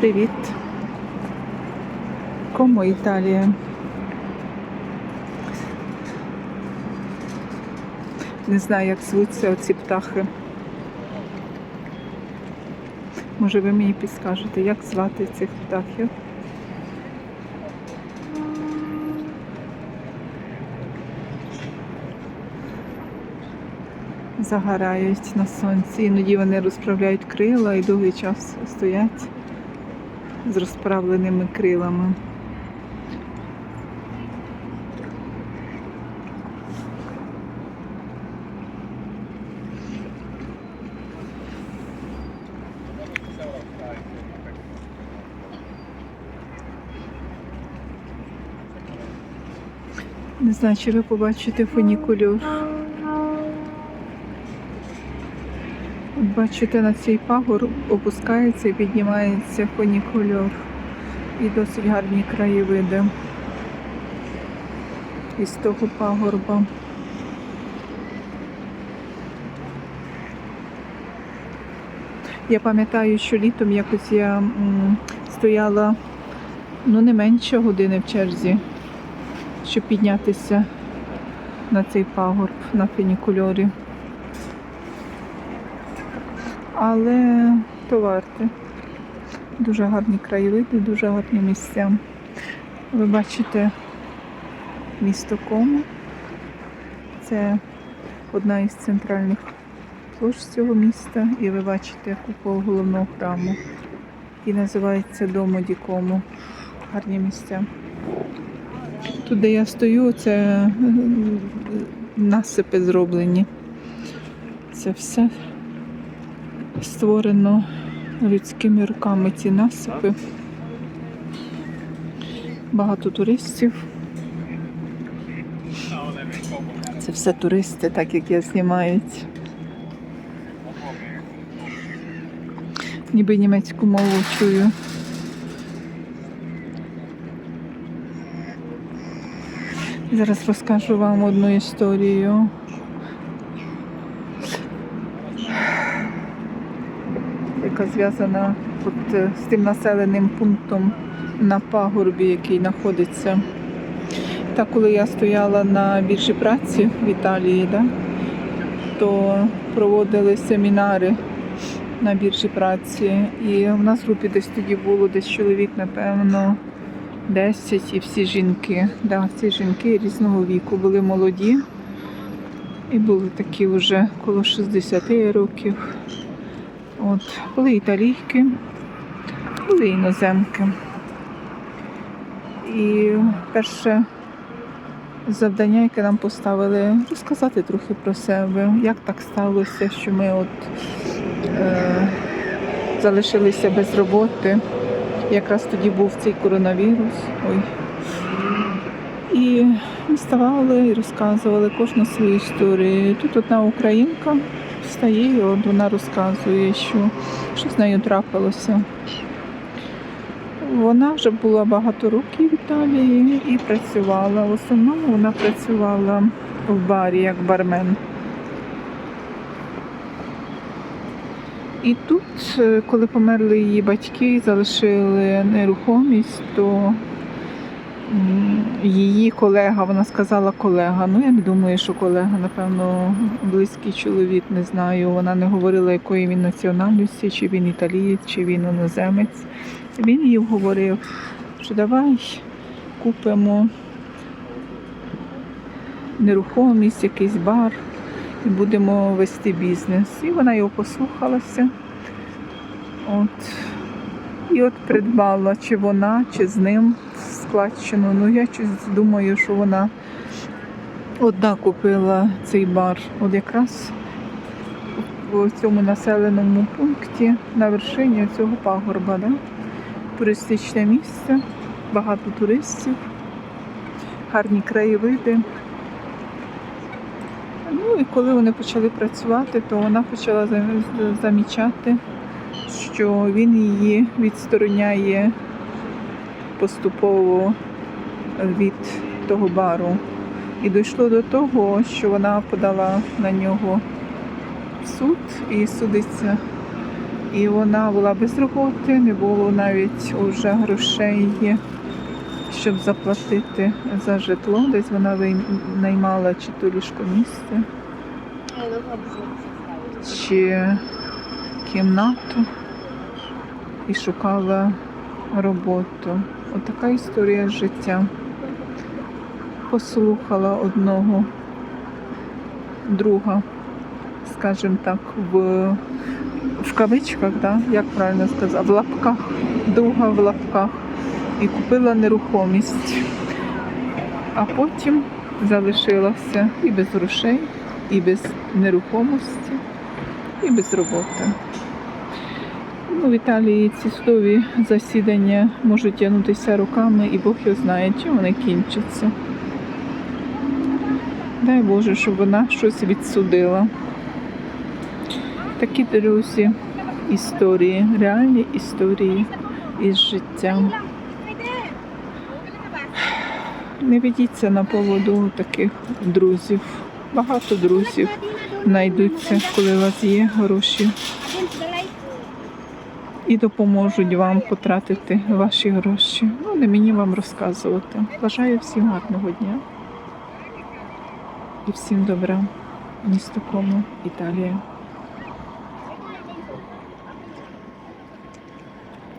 Привіт. Комо Італія? Не знаю, як звуться оці птахи. Може, ви мені підскажете, як звати цих птахів? Загорають на сонці, іноді вони розправляють крила і довгий час стоять з розправленими крилами. Не знаю, чи ви побачите фунікульор. Бачите, на цей пагор опускається і піднімається фунікульор. І досить гарні краєвиди із того пагорба. Я пам'ятаю, що літом якось я стояла ну не менше години в черзі, щоб піднятися на цей пагорб на фунікульорі. Але то варте. Дуже гарні краєвиди, дуже гарні місця. Ви бачите місто Кому. Це одна із центральних площ цього міста. І ви бачите купол головного храму. І називається Домо ді Кому. Гарні місця. Тут, де я стою, це е, насипи зроблені. Це все створено людськими руками ці насипи. Багато туристів. Це все туристи, так як я знімають. Ніби німецьку мову чую. Зараз розкажу вам одну історію. Яка зв'язана е, з тим населеним пунктом на пагорбі, який знаходиться. Та коли я стояла на біржі праці в Італії, да, то проводили семінари на біржі праці. І в нас в групі десь тоді було десь чоловік, напевно, 10 і всі жінки. Да, всі жінки різного віку були молоді. І були такі вже коло 60 років. От, були італійки, були іноземки. І перше завдання, яке нам поставили, розказати трохи про себе, як так сталося, що ми от е, залишилися без роботи. Якраз тоді був цей коронавірус. Ой. І ми ставали і розказували кожну свою історію. Тут одна українка встає, і от вона розказує, що, що з нею трапилося. Вона вже була багато років в Італії і працювала. В основному вона працювала в барі як бармен. І тут, е, коли померли її батьки і залишили нерухомість, то її колега, вона сказала колега. Ну я не думаю, що колега, напевно, близький чоловік, не знаю. Вона не говорила, якої він національності, чи він італієць, чи він іноземець. Він їй говорив, що давай купимо нерухомість, якийсь бар і будемо вести бізнес. І вона його послухалася. От. І от придбала чи вона, чи з ним складчину. Ну я щось думаю, що вона одна купила цей бар. От якраз в цьому населеному пункті на вершині цього пагорба. Да? Туристичне місце, багато туристів, гарні краєвиди. Ну і коли вони почали працювати, то вона почала замічати, що він її відстороняє поступово від того бару. І дійшло до того, що вона подала на нього в суд і судиться І вона була без роботи, не було навіть уже грошей, щоб заплатити за житло. Десь вона наймала чи то ліжко місце, чи кімнату і шукала роботу. Отака історія життя. Послухала одного друга, скажімо так, в, в кавичках, да? як правильно сказати, в лапках, друга в лапках, і купила нерухомість. А потім залишилася і без грошей, і без нерухомості, і без роботи. Ну, в Італії ці судові засідання можуть тягнутися роками, і Бог його знає, чим вони кінчаться. Дай Боже, щоб вона щось відсудила. Такі, друзі, історії, реальні історії із життя. Не ведіться на поводу таких друзів. Багато друзів знайдуться, коли у вас є гроші і допоможуть вам потратити ваші гроші. Ну, не мені вам розказувати. Бажаю всім гарного дня і всім добра. Місто Кому, Італія.